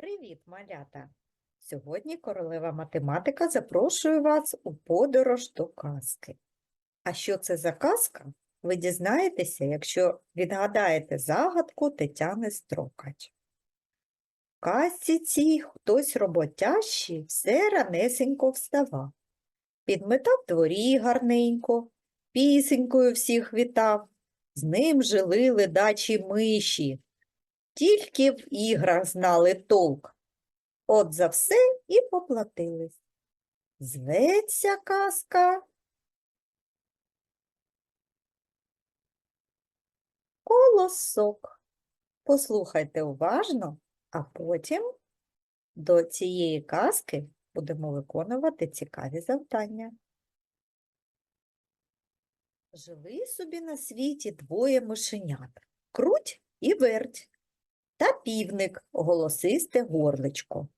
Привіт, малята! Сьогодні королева математика запрошує вас у подорож до казки. А що це за казка? Ви дізнаєтеся, якщо відгадаєте загадку Тетяни Строкач. В казці цій хтось роботящий все ранесенько вставав. Підметав дворі гарненько, пісенькою всіх вітав. З ним жили ледачі миші, тільки в іграх знали толк. От за все і поплатились. Зветься казка. Колосок. Послухайте уважно, а потім до цієї казки будемо виконувати цікаві завдання. Жили собі на світі двоє мишенят – круть і верть та півник голосисте горличко.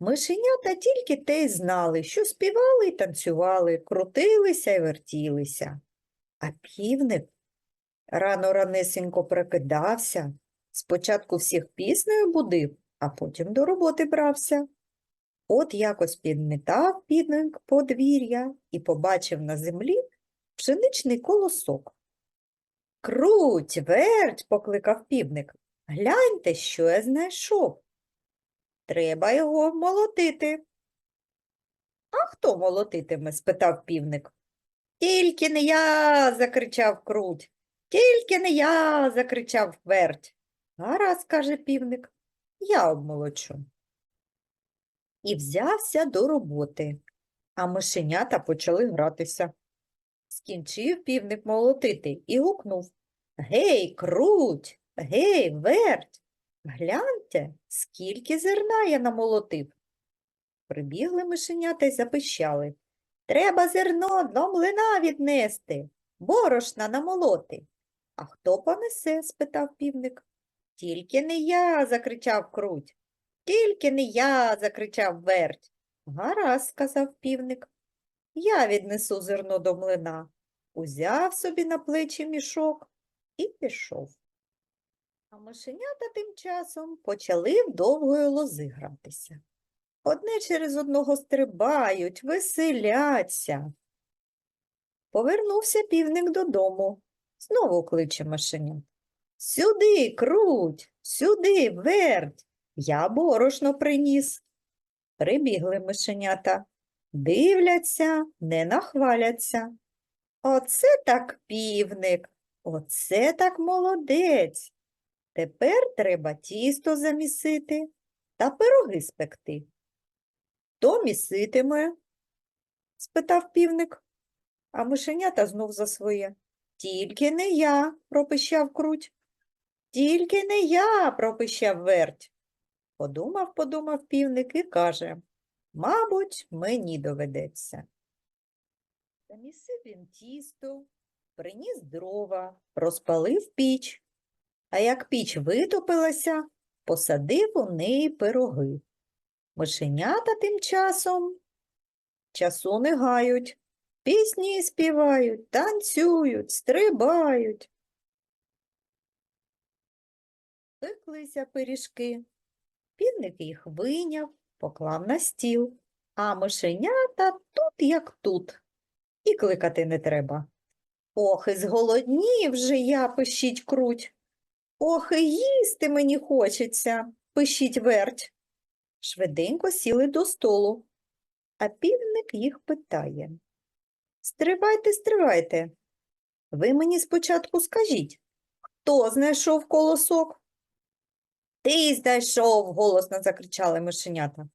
Мишенята тільки те й знали, що співали й танцювали, крутилися й вертілися. А півник рано ранесенько прокидався, спочатку всіх піснею будив, а потім до роботи брався. От якось підмітав півник подвір'я і побачив на землі пшеничний колосок. Круть, верть, покликав півник. Гляньте, що я знайшов. Треба його молотити. А хто молотитиме? спитав півник. Тільки не я, закричав круть. Тільки не я, закричав верть. Гаразд, каже півник, я обмолочу. І взявся до роботи, а мишенята почали гратися. Скінчив півник молотити і гукнув Гей, круть! Гей, верть, гляньте, скільки зерна я намолотив. Прибігли мишенята й запищали. Треба зерно до млина віднести, борошна намолоти. А хто понесе? спитав півник. Тільки не я, закричав круть. Тільки не я, закричав верть. Гаразд, сказав півник. Я віднесу зерно до млина. Узяв собі на плечі мішок і пішов. А мишенята тим часом почали в довгої лози гратися. Одне через одного стрибають, веселяться. Повернувся півник додому, знову кличе мишенят. Сюди, круть, сюди, верть, я борошно приніс. Прибігли мишенята, дивляться, не нахваляться. Оце так півник, оце так молодець. Тепер треба тісто замісити та пироги спекти. Хто міситиме? спитав півник, а мишенята знов за своє. Тільки не я, пропищав круть. Тільки не я, пропищав верть. Подумав, подумав півник і каже, мабуть, мені доведеться. Замісив він тісто, приніс дрова, розпалив піч. А як піч витопилася, посадив у неї пироги. Мишенята тим часом часу не гають, пісні співають, танцюють, стрибають. Пеклися пиріжки, півник їх виняв, поклав на стіл, а мишенята тут як тут, і кликати не треба. Ох, і зголоднів же я, пищить круть. Ох, і їсти мені хочеться, пишіть верть. Швиденько сіли до столу, а півник їх питає. Стривайте, стривайте. Ви мені спочатку скажіть, хто знайшов колосок? Ти знайшов, голосно закричали мишенята.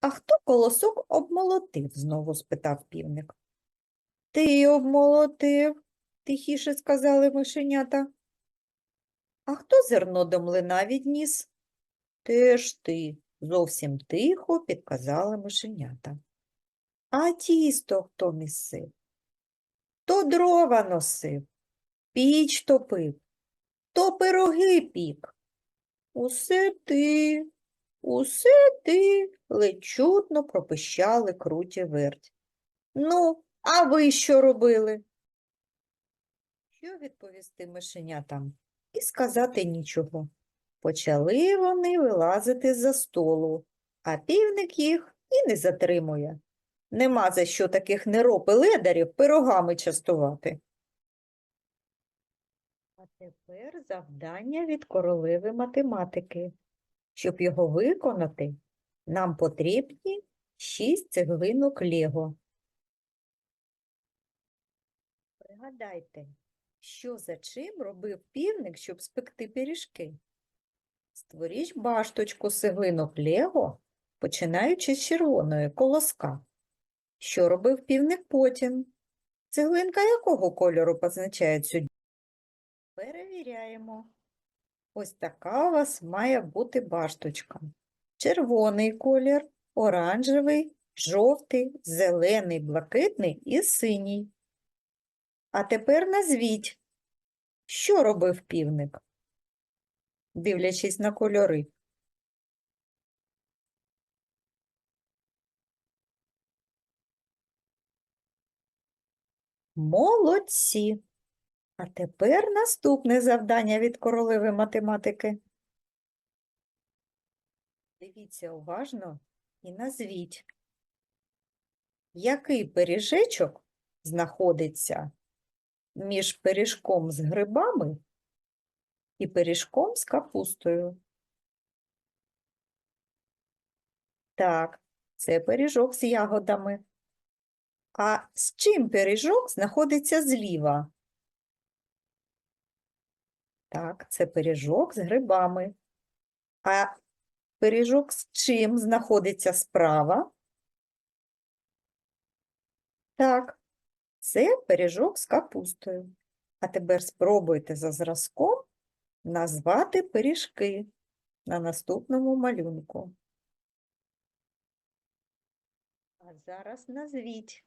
А хто колосок обмолотив? знову спитав півник. Ти обмолотив, тихіше сказали мишенята. А хто зерно до млина відніс? Теж ти, зовсім тихо підказали мишенята. А тісто хто місив? То дрова носив, піч топив, то пироги пік. Усе ти, усе ти, ледь чутно пропищали круті верть. Ну, а ви що робили? Що відповісти мишенятам? І сказати нічого. Почали вони вилазити з-за столу, а півник їх і не затримує. Нема за що таких нероп і ледарів пирогами частувати. А тепер завдання від королеви математики. Щоб його виконати, нам потрібні шість цеглинок Лего. Пригадайте, що за чим робив півник, щоб спекти пиріжки? Створіть башточку з цеглинок Лего, починаючи з червоної колоска. Що робив півник потім? Цеглинка якого кольору позначає цю? Перевіряємо. Ось така у вас має бути башточка. Червоний колір, оранжевий, жовтий, зелений, блакитний і синій. А тепер назвіть, що робив півник, дивлячись на кольори. Молодці! А тепер наступне завдання від королеви математики. Дивіться уважно і назвіть, який пиріжечок знаходиться між пиріжком з грибами і пиріжком з капустою. Так, це пиріжок з ягодами. А з чим пиріжок знаходиться зліва? Так, це пиріжок з грибами. А пиріжок з чим знаходиться справа? Так, це пиріжок з капустою. А тепер спробуйте за зразком назвати пиріжки на наступному малюнку. А зараз назвіть,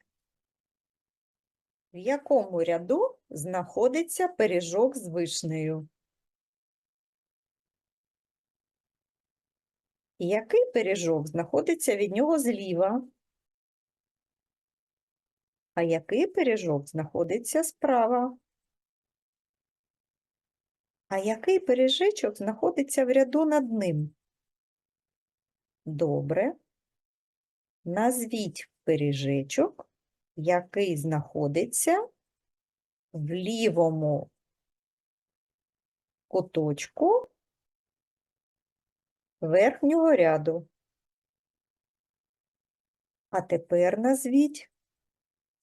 в якому ряду знаходиться пиріжок з вишнею? Який пиріжок знаходиться від нього зліва? А який пиріжок знаходиться справа? А який пиріжечок знаходиться в ряду над ним? Добре. Назвіть пиріжечок, який знаходиться в лівому куточку верхнього ряду. А тепер назвіть,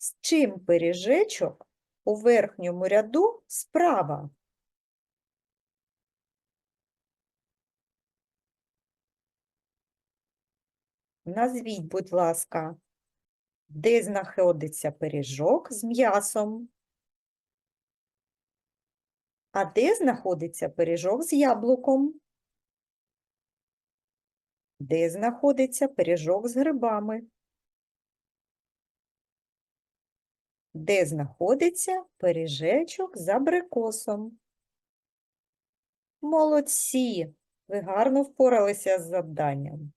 з чим пиріжечок у верхньому ряду справа. Назвіть, будь ласка, де знаходиться пиріжок з м'ясом, а де знаходиться пиріжок з яблуком, де знаходиться пиріжок з грибами, де знаходиться пиріжечок з абрикосом. Молодці! Ви гарно впоралися з завданням.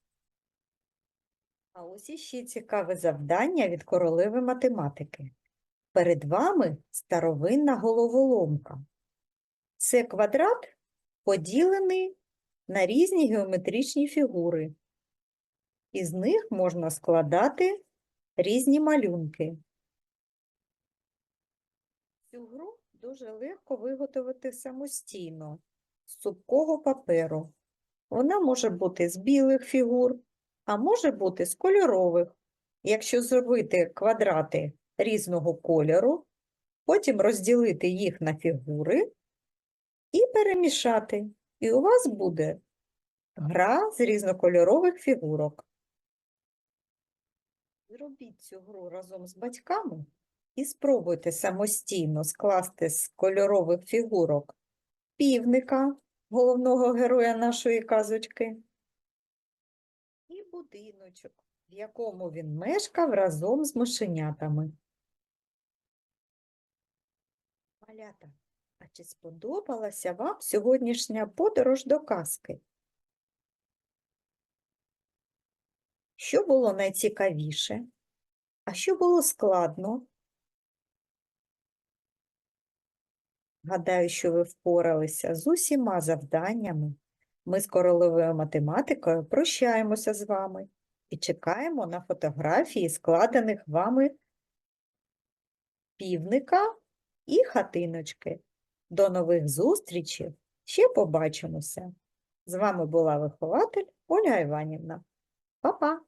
А ось іще цікаве завдання від королеви математики. Перед вами старовинна головоломка. Це квадрат, поділений на різні геометричні фігури. Із них можна складати різні малюнки. Цю гру дуже легко виготовити самостійно з цупкого паперу. Вона може бути з білих фігур, а може бути з кольорових. Якщо зробити квадрати різного кольору, потім розділити їх на фігури і перемішати. І у вас буде гра з різнокольорових фігурок. Зробіть цю гру разом з батьками і спробуйте самостійно скласти з кольорових фігурок півника, головного героя нашої казочки, і будиночок, в якому він мешкав разом з мишенятами. Малята, а чи сподобалася вам сьогоднішня подорож до казки? Що було найцікавіше? А що було складно? Гадаю, що ви впоралися з усіма завданнями Ми з королевою математикою прощаємося з вами і чекаємо на фотографії складених вами півника і хатиночки. До нових зустрічей. Ще побачимося. З вами була вихователь Ольга Іванівна. Па-па!